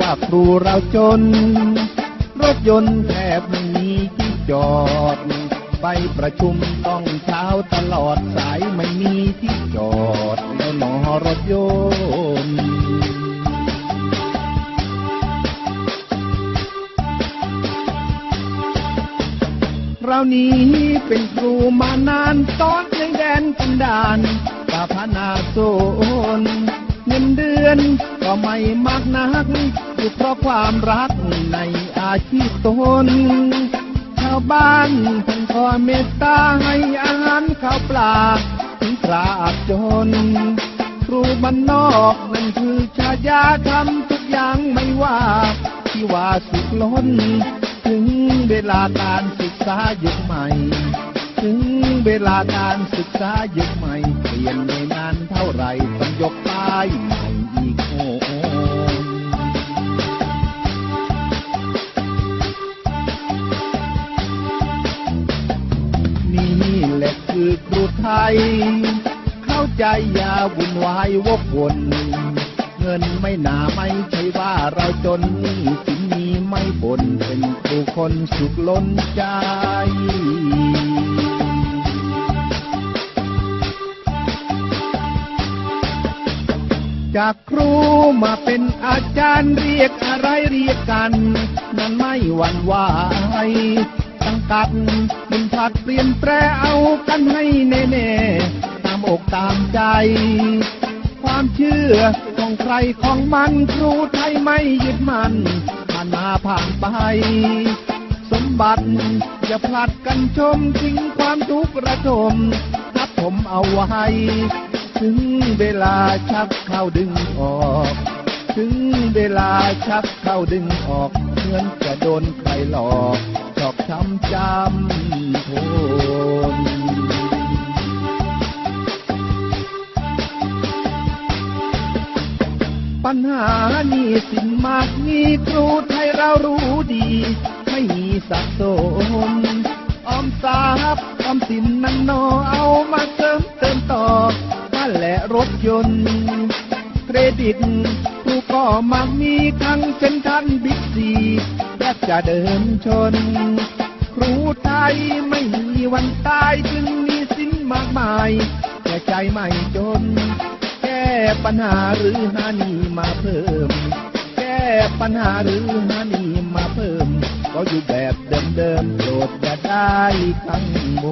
ว่าครูเราจน รถยนต์แทบไม่มีที่จอด ไปประชุมต้องเช้าตลอดสายไม่มีที่จอดแล้วหนอรถยนต์เรานี้เป็นครูมานานสอนในแดนกันดานกาพนาโซนเงินเดือน ก็ไม่มากนักอยู่เพราะความรักในอาชีพตน ชาวบ้านท่านขอเมตตาให้อาหารข้าวปลาถึงตราบจน ครูบ้านนอกนั่นคือชายาทำทุกอย่างไม่ว่า ที่ว่าสุขล้น ถึงเวลาการศึกษายุคใหม่ ถึงเวลาการศึกษายุคใหม่ เปลี่ยนในนานเท่าไรต้องยกป้ายใหม่ คือครูไทย เข้าใจอย่าวุ่นวายวกวน เงินไม่หนาไม่ใช่ว่าเราจนหนี่สินมีไม่บนเป็นครูคนสุขล้นใจจากครูมาเป็นอาจารย์เรียกอะไรเรียกกัน นั้นไม่หวั่นไหว ตั้งกัดมันผัดเปลี่ยนแปรเอากันให้แน่ๆตามอกตามใจ ความเชื่อของใครของมันครูไทยไม่ยึดมันผ่านมาผ่านไป สมบัติอย่าพลัดกันชมทิ้งความทุกข์ระทมทับผมเอาไว้ถึงเวลาชักเข้าดึงออกถึงเวลาชักเข้าดึงออกเหมือนจะโดนใครหลอก จำทนปัญหานี่สินมากมีครูไทยเรารู้ดี ไม่มีสับสนออมทรัพย์ออมสินนั้นนอเอามาเสริมเติมต่อบ้านและรถยนต์ เครดิตครูก็มักมีทั้งเช่นทันบิ๊กซีและจะเดินชน รูไทยไม่มีวันตายจึงมีสินมากมายแต่ใจไม่จน แก้ปัญหาหรือหานี่มาเพิ่ม แก้ปัญหาหรือหานี่มาเพิ่ม ก็อยู่แบบเดิมๆโปรดอย่าได้ข้งโม